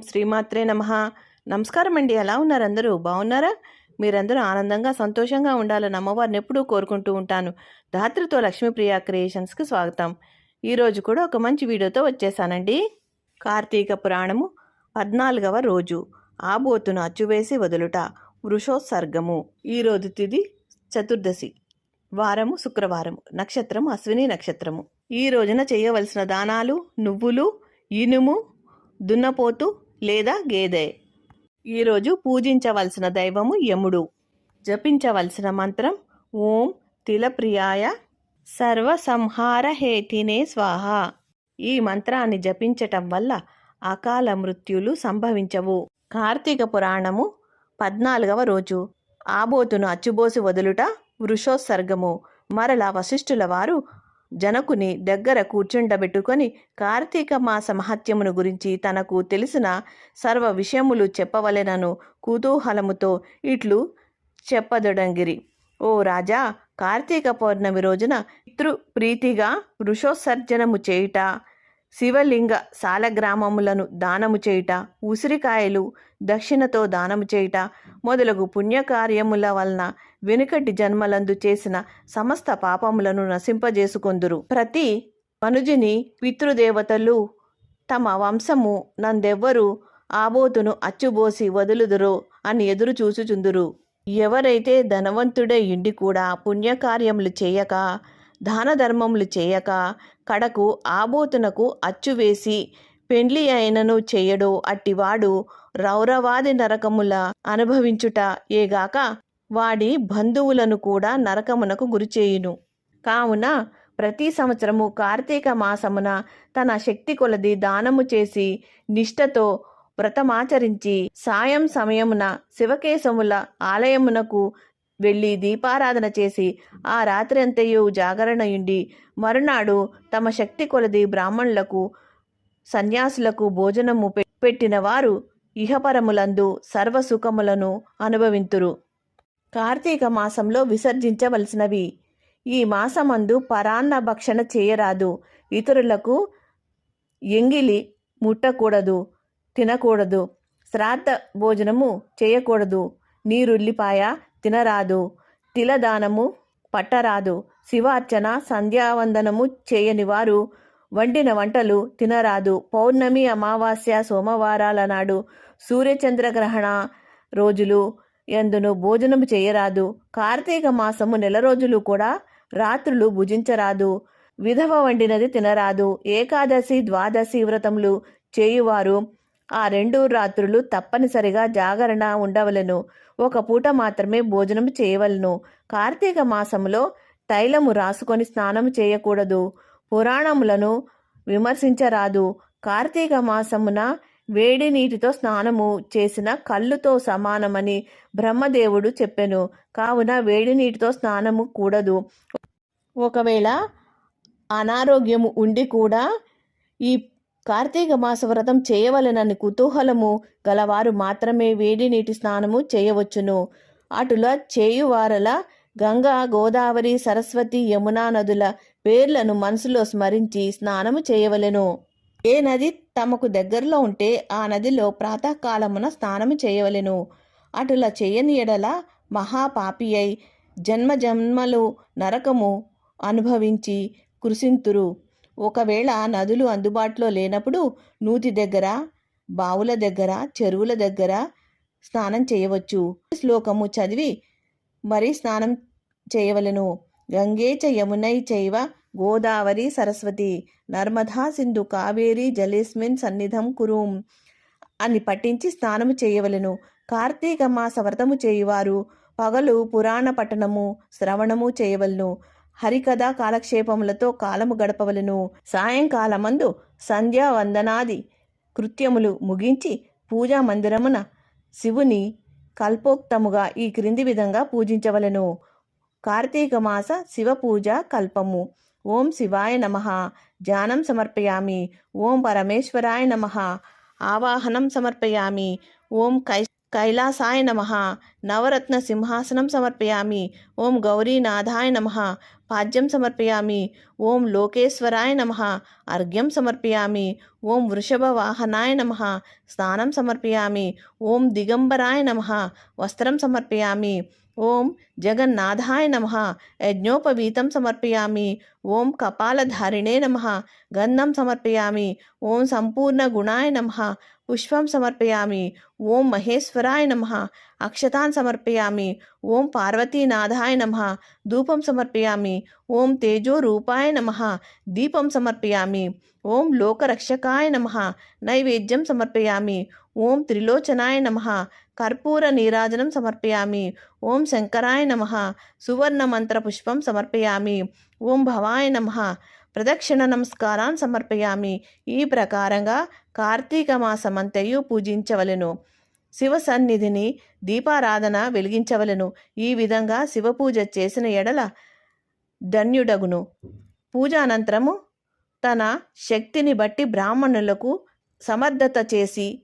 శ్రీమాత్రే నమ. నమస్కారం అండి ఎలా ఉన్నారు అందరూ? బాగున్నారా? మీరందరూ ఆనందంగా సంతోషంగా ఉండాలని అమ్మవారిని ఎప్పుడూ కోరుకుంటూ ఉంటాను. ధాత్రితో లక్ష్మీప్రియ క్రియేషన్స్కి స్వాగతం. ఈరోజు కూడా ఒక మంచి వీడియోతో వచ్చేసానండి. కార్తీక పురాణము పద్నాలుగవ రోజు. ఆబోతును అచ్చువేసి వదులుట. వృషోత్సర్గము. ఈరోజు తిది చతుర్దశి. వారము శుక్రవారము. నక్షత్రము అశ్విని నక్షత్రము. ఈ రోజున చేయవలసిన దానాలు నువ్వులు ఇనుము దున్నపోతు లేదా గేదె. ఈరోజు పూజించవలసిన దైవము యముడు. జపించవలసిన మంత్రం ఓం తిలప్రియాయ సర్వసంహార హేతినే స్వాహ. ఈ మంత్రాన్ని జపించటం వల్ల అకాల మృత్యులు సంభవించవు. కార్తీక పురాణము పద్నాలుగవ రోజు. ఆబోతును అచ్చుబోసి వదులుట వృషోత్సర్గము. మరల వశిష్ఠుల వారు జనకుని దగ్గర కూర్చుండబెట్టుకొని కార్తీక మాస మహత్యమును గురించి తనకు తెలిసిన సర్వ విషయములు చెప్పవలెనను కుతూహలముతో ఇట్లు చెప్పదొడంగిరి. ఓ రాజా కార్తీక పౌర్ణమి రోజున పితృ ప్రీతిగా వృషోత్సర్జనము చేయుట శివలింగ సాలగ్రామములను దానము చేయుట ఉసిరికాయలు దక్షిణతో దానము చేయుట మొదలగు పుణ్యకార్యముల వలన వెనుకటి జన్మలందు చేసిన సమస్త పాపములను నశింపజేసుకొందురు. ప్రతి మనుజుని పితృదేవతలు తమ వంశము నందెవ్వరు ఆబోతును అచ్చుబోసి వదులుదురో అని ఎదురు చూచుచుందురు. ఎవరైతే ధనవంతుడై ఇండి కూడా పుణ్యకార్యములు చేయక దాన ధర్మములు చేయక కడకు ఆబోతునకు అచ్చువేసి పెండ్లి అయినను చేయడు అట్టివాడు రౌరవాది నరకముల అనుభవించుట ఏగాక వాడి బంధువులను కూడా నరకమునకు గురిచేయును కావున ప్రతి సంవత్సరము కార్తీక మాసమున తన శక్తి కొలది దానము చేసి నిష్ఠతో వ్రతమాచరించి సాయం సమయమున శివకేశముల ఆలయమునకు వెళ్ళి దీపారాధన చేసి ఆ రాత్రి అంతయు జాగరణయుండి మరునాడు తమ శక్తి కొలది బ్రాహ్మణులకు సన్యాసులకు భోజనము పెట్టిన వారు ఇహపరములందు సర్వసుఖములను అనుభవింతురు. కార్తీక మాసంలో విసర్జించవలసినవి. ఈ మాసమందు పరాన్న భక్షణ చేయరాదు. ఇతరులకు ఎంగిలి ముట్టకూడదు తినకూడదు. శ్రాద్ధ భోజనము చేయకూడదు. నీరుల్లిపాయ తినరాదు. తిలదానము పట్టరాదు. శివార్చన సంధ్యావందనము చేయని వారు వండిన వంటలు తినరాదు. పౌర్ణమి అమావాస్య సోమవారాల నాడు సూర్యచంద్రగ్రహణ రోజులు ఎందును భోజనము చేయరాదు. కార్తీక మాసము నెల రోజులు కూడా రాత్రులు భుజించరాదు. విధవ వండినది తినరాదు. ఏకాదశి ద్వాదశి వ్రతములు చేయువారు. ఆ రెండు రాత్రులు తప్పనిసరిగా జాగరణ ఉండవలెను. ఒక పూట మాత్రమే భోజనం చేయవలెను. కార్తీక మాసంలో తైలము రాసుకొని స్నానం చేయకూడదు. పురాణములను విమర్శించరాదు. కార్తీక మాసమున వేడి నీటితో స్నానము చేసిన కళ్ళుతో సమానమని బ్రహ్మదేవుడు చెప్పెను. కావున వేడి నీటితో స్నానము కూడదు. ఒకవేళ అనారోగ్యము ఉండి కూడా ఈ కార్తీక మాస వ్రతం చేయవలెనని కుతూహలము గలవారు మాత్రమే వేడి నీటి స్నానము చేయవచ్చును. అటుల చేయువారల గంగా గోదావరి సరస్వతి యమునా నదుల పేర్లను మనసులో స్మరించి స్నానము చేయవలెను. ఏ నది తమకు దగ్గరలో ఉంటే ఆ నదిలో ప్రాతకాలమున స్నానము చేయవలెను. అటుల చేయని ఎడల మహాపాపి అయి జన్మ జన్మలు నరకము అనుభవించి కృషింతురు ఒకవేళ నదులు అందుబాటులో లేనప్పుడు నూతి దగ్గర బావుల దగ్గర చెరువుల దగ్గర స్నానం చేయవచ్చు. శ్లోకము చదివి మరి స్నానం చేయవలెను. గంగేచ యమునై చైవ గోదావరి సరస్వతి నర్మదా సింధు కావేరి జలేస్మిన్ సన్నిధం కురుం అని పఠించి స్నానము చేయవలెను. కార్తీక మాస వ్రతము చేయువారు పగలు పురాణ పఠనము శ్రవణము చేయవలెను. హరికథ కాలక్షేపములతో కాలము గడపవలెను. సాయంకాలమందు సంధ్యా వందనాది కృత్యములు ముగించి పూజా మందిరమున శివుని కల్పోక్తముగా ఈ క్రింది విధంగా పూజించవలెను. కార్తీక మాస శివ పూజ కల్పము. ఓం శివాయ నమ. ధ్యానం సమర్పయామి. ఓం పరమేశ్వరాయ నమ. ఆవాహనం సమర్పయామి. ఓం కై కైలాసాయ నమ. నవరత్న సింహాసనం సమర్పయామి. ఓం గౌరీనాథాయ నమ. పాద్యం సమర్పయామి. ఓం లోకేశ్వరాయ నమ. అర్ఘ్యం సమర్పయామి. ఓం వృషభ వాహనాయ నమ. స్నానం సమర్పయామి. ఓం దిగంబరాయ నమ. వస్త్రం సమర్పయామి. ఓం జగన్నాథాయ నమ. యజ్ఞోపవీతం సమర్పయామి. ఓం కపాలధారిణే నమ. గంధం సమర్పయామి. ఓం సంపూర్ణ గుణాయ నమ. పుష్పం సమర్పయామి. ఓం మహేశ్వరాయ నమ. అక్షతాన్ సమర్పయామి. ఓం పార్వతీనాథాయ నమ. ధూపం సమర్పయామి. ఓం తేజో రూపాయ నమ. దీపం సమర్పయామి. ఓం లోకరక్షకాయ నమ. నైవేద్యం సమర్పయామి. ఓం త్రిలోచనాయ నమ. కర్పూర నీరాజనం సమర్పయామి. ఓం శంకరాయ నమ. సువర్ణ మంత్ర పుష్పం సమర్పయామి. ఓం భవాయ నమ. ప్రదక్షిణ నమస్కారాన్ని సమర్పయామి. ఈ ప్రకారంగా కార్తీక మాసమంతయు పూజించవలెను. శివ సన్నిధిని దీపారాధన వెలిగించవలెను. ఈ విధంగా శివపూజ చేసిన ఎడల ధన్యుడగును. పూజ అనంతరము తన శక్తిని బట్టి బ్రాహ్మణులకు సమర్థత చేసి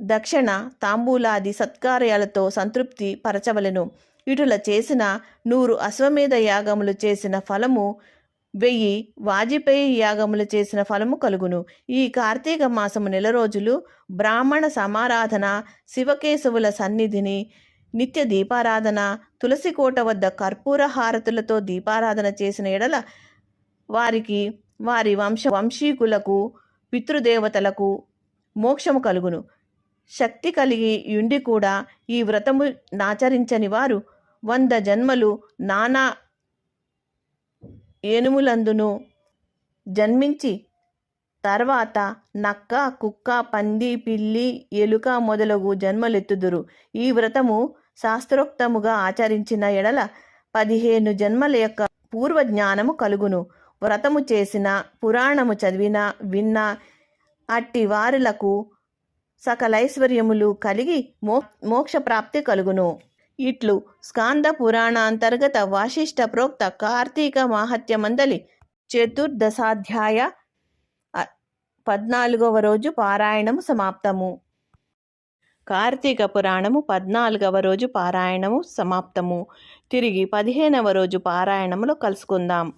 దక్షిణ తాంబూలాది సత్కార్యాలతో సంతృప్తి పరచవలెను. ఇటుల చేసిన నూరు అశ్వమేధ యాగములు చేసిన ఫలము వెయ్యి వాజపేయి యాగములు చేసిన ఫలము కలుగును. ఈ కార్తీక మాసము నెల రోజులు బ్రాహ్మణ సమారాధన శివకేశవుల సన్నిధిని నిత్య దీపారాధన తులసి కోట వద్ద కర్పూర హారతులతో దీపారాధన చేసిన ఎడల వారికి వారి వంశ వంశీకులకు పితృదేవతలకు మోక్షము కలుగును. శక్తి కలిగి యుండి కూడా ఈ వ్రతము నాచరించని వారు వంద జన్మలు నానా ఏనుములందును. జన్మించి తర్వాత నక్క కుక్క పంది పిల్లి ఎలుక మొదలగు జన్మలెత్తుదురు. ఈ వ్రతము శాస్త్రోక్తముగా ఆచరించిన ఎడల పదిహేను జన్మల యొక్క పూర్వ జ్ఞానము కలుగును. వ్రతము చేసిన పురాణము చదివిన విన్న అట్టి వారులకు సకలైశ్వర్యములు కలిగి మో మోక్షప్రాప్తి కలుగును. ఇట్లు స్కాంద పురాణ అంతర్గత వాసిష్ఠ ప్రోక్త కార్తీక మాహత్య మందలి చతుర్దశాధ్యాయ పద్నాలుగవ రోజు పారాయణము సమాప్తము. కార్తీక పురాణము పద్నాలుగవ రోజు పారాయణము సమాప్తము. తిరిగి పదిహేనవ రోజు పారాయణములో కలుసుకుందాం.